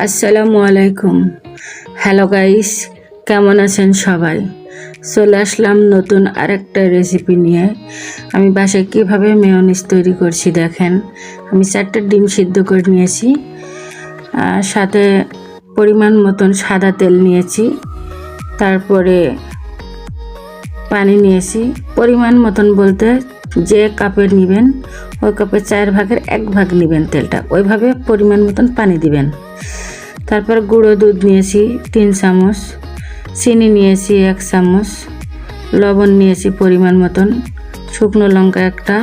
আসসালামু আলাইকুম। Hello guys কেমন আছেন সবাই? চলে আসলাম নতুন আরেকটা রেসিপি নিয়ে। আমি বাসায় কীভাবে মেয়নিজ তৈরি করছি দেখেন। আমি চারটে ডিম সিদ্ধ করে নিয়েছি সাথে পরিমাণ মতন সাদা তেল নিয়েছি, তারপরে পানি নিয়েছি। পরিমাণ মতন বলতে যে কাপের নেবেন, ওই কাপের চার ভাগের এক ভাগ নেবেন তেলটা। ওইভাবে পরিমাণ মতন পানি দিবেন। তারপর গুঁড়ো দুধ নিয়েছি তিন চামচ, চিনি নিয়েছি এক চামচ, লবণ নিয়েছি পরিমাণ মতন, শুকনো লঙ্কা একটা,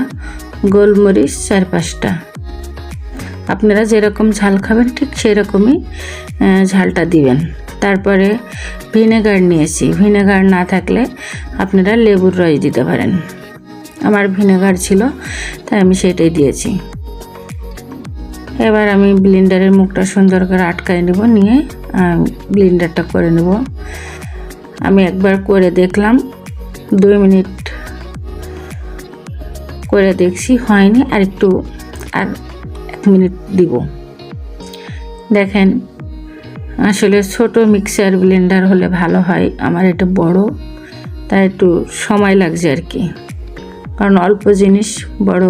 গোলমরিচ চার পাঁচটা। আপনারা যেরকম ঝাল খাবেন ঠিক সেরকমই ঝালটা দিবেন। তারপরে ভিনেগার নিয়েছি। ভিনেগার না থাকলে আপনারা লেবুর রস দিতে পারেন। আমার ভিনেগার ছিল, তাই আমি সেটাই দিয়েছি। এবার আমি ব্লেন্ডারের মুখটা সুন্দর করে আটকায় নেব, নিয়ে ব্লেন্ডারটা করে নেব। আমি একবার করে দেখলাম, দুই মিনিট করে দেখছি, হয়নি, আর একটু, আর এক মিনিট দিব। দেখেন, আসলে ছোট মিক্সার ব্লেন্ডার হলে ভালো হয়, আমার এটা বড়, তাই একটু সময় লাগছে আর কি। কারণ অল্প জিনিস, বড়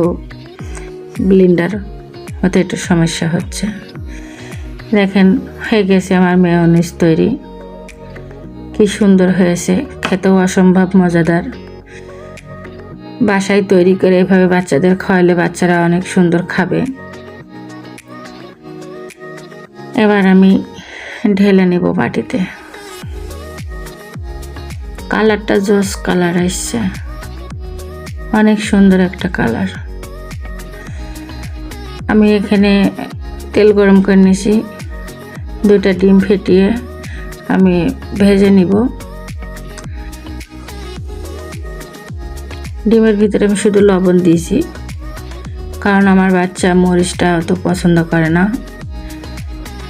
ব্লেন্ডার হতে একটু সমস্যা হচ্ছে। দেখেন, হয়ে গেছে আমার মেয়নিজ তৈরি। কি সুন্দর হয়েছে, খেতেও অসম্ভব মজাদার। বাসায় তৈরি করে এভাবে বাচ্চাদের খাওয়ালে বাচ্চারা অনেক সুন্দর খাবে। এবার আমি ঢেলে নেব বাটিতে। কালারটা জস কালার আসছে। অনেক সুন্দর একটা কালার। আমি এখানে তেল গরম করে নিয়েছি দুইটা ডিম ফেটিয়ে আমি ভেজে নিব। ডিমের ভিতরে আমি শুধু লবণ দিয়েছি, কারণ আমার বাচ্চা মরিচটা অত পছন্দ করে না।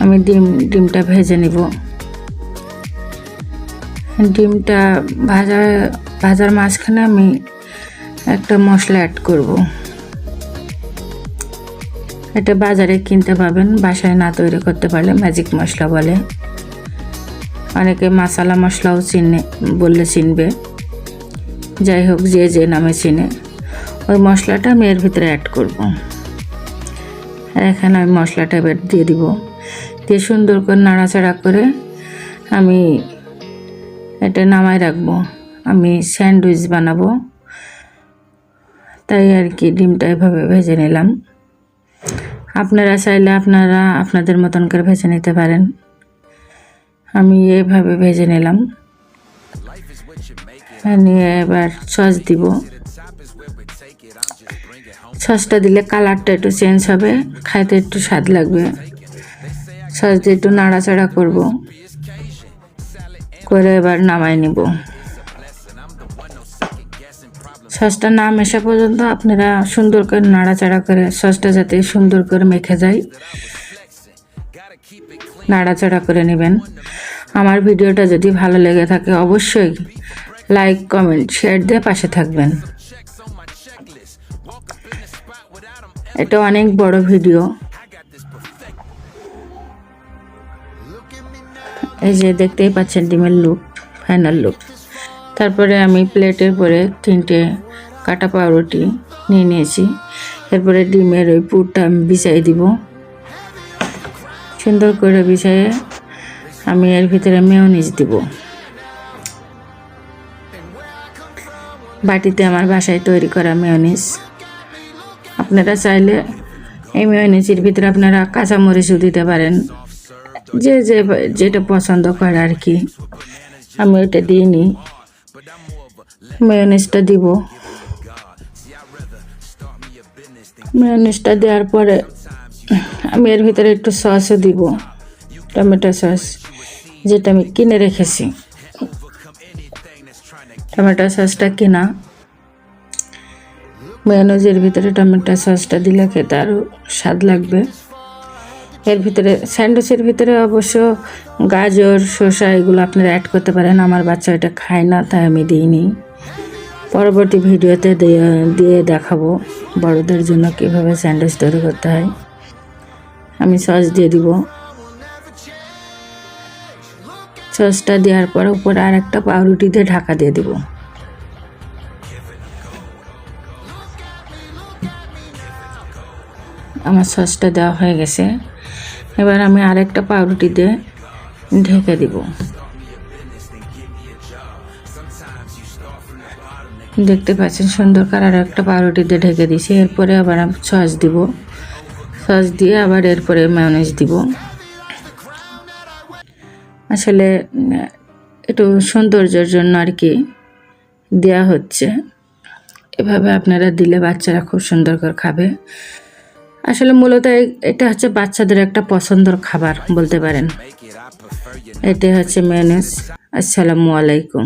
আমি ডিম, ডিমটা ভেজে নিব। ডিমটা ভাজা, ভাজার মাঝখানে আমি একটা মশলা অ্যাড করব। এটা বাজারে কিনতে পাবেন বাসায় না তৈরি করতে পারলে ম্যাজিক মশলা বলে। অনেকে মশলা মশলাও চিনে, বললে চিনবে। যাই হোক, যে যে নামে চিনে। ওই মশলাটা আমি এর ভিতরে অ্যাড করব। আর এখানে আমি মশলাটা এবার দিয়ে দিব। দিয়ে সুন্দর করে নাড়াচাড়া করে আমি এটা নামায় রাখব। আমি স্যান্ডউইচ বানাবো। তাই আর কি, ডিমটা এভাবে ভেজে নিলাম। আপনারা চাইলে আপনারা আপনাদের মতন করে ভেজে নিতে পারেন। আমি এভাবে ভেজে নিলাম। নিয়ে এবার সস দিব। সসটা দিলে কালারটা একটু চেঞ্জ হবে, খাইতে একটু স্বাদ লাগবে। সস দিয়ে একটু নাড়াচাড়া করব। করে এবার নামাই নিব। সসটা না মেশা পর্যন্ত আপনারা সুন্দর করে নাড়াচাড়া করে সসটা যাতে সুন্দর করে মেখে যায়, নাড়াচাড়া করে নেবেন। আমার ভিডিওটা যদি ভালো লেগে থাকে অবশ্যই লাইক কমেন্ট শেয়ার দিয়ে পাশে থাকবেন। এটা অনেক বড় ভিডিও। এই যে দেখতেই পাচ্ছেন ডিমের লুক ফাইনাল লুক তারপরে আমি প্লেটের পরে তিনটে কাটা পাউরুটি নিয়ে নিয়েছি। এরপরে ডিমের ওই পুরটা আমি বিছাই দিব। সুন্দর করে বিছাইয়ে আমি এর ভিতরে মেয়নিজ দিব। বাটিতে আমার বাসায় তৈরি করা মেয়নিজ আপনারা চাইলে এই মেয়নিজের ভিতরে আপনারা কাঁচামরিচও দিতে পারেন। যে যে যেটা পছন্দ করে আর কি। আমি ওইটা দিইনি মেয়নিজটা দিব। মেয়নিজটা দেওয়ার পরে আমি এর ভিতরে একটু সসও দিব টমেটো সস যেটা আমি কিনে রেখেছি। টমেটো সসটা কিনা। মেয়নিজের ভিতরে টমেটো সসটা দিলে খেতে আরও স্বাদ লাগবে। এর ভিতরে স্যান্ডউইচের ভিতরে অবশ্য গাজর, শসা, এগুলো আপনারা অ্যাড করতে পারেন। আমার বাচ্চা এটা খায় না, তাই আমি দিইনি। পরবর্তী ভিডিওতে দিয়ে দেখাবো বড়দের জন্য কীভাবে স্যান্ডউইচ তৈরি করতে হয়। আমি সস দিয়ে দিব। সসটা দেওয়ার পর উপরে আর একটা পাউরুটি দিয়ে ঢাকা দিয়ে দেবো। আমার সসটা দেওয়া হয়ে গেছে। এবার আমি আরেকটা পাউরুটি দিয়ে ঢেকে দিব। দেখতে পাচ্ছেন সুন্দর কালার একটা পাউরুটি দিয়ে ঢেকে দিয়েছি। এরপরে আবার সস দিব। সস দিয়ে আবার এরপরে মায়োনেজ দিব। আসলে, একটু সৌন্দর্যের জন্য আর কি দেয়া হচ্ছে। এভাবে আপনারা দিলে বাচ্চারা খুব সুন্দর করে খাবে। আসলে মূলত এটা হচ্ছে বাচ্চাদের একটা পছন্দের খাবার বলতে পারেন। এটা হচ্ছে মেয়নেজ আসসালামু আলাইকুম।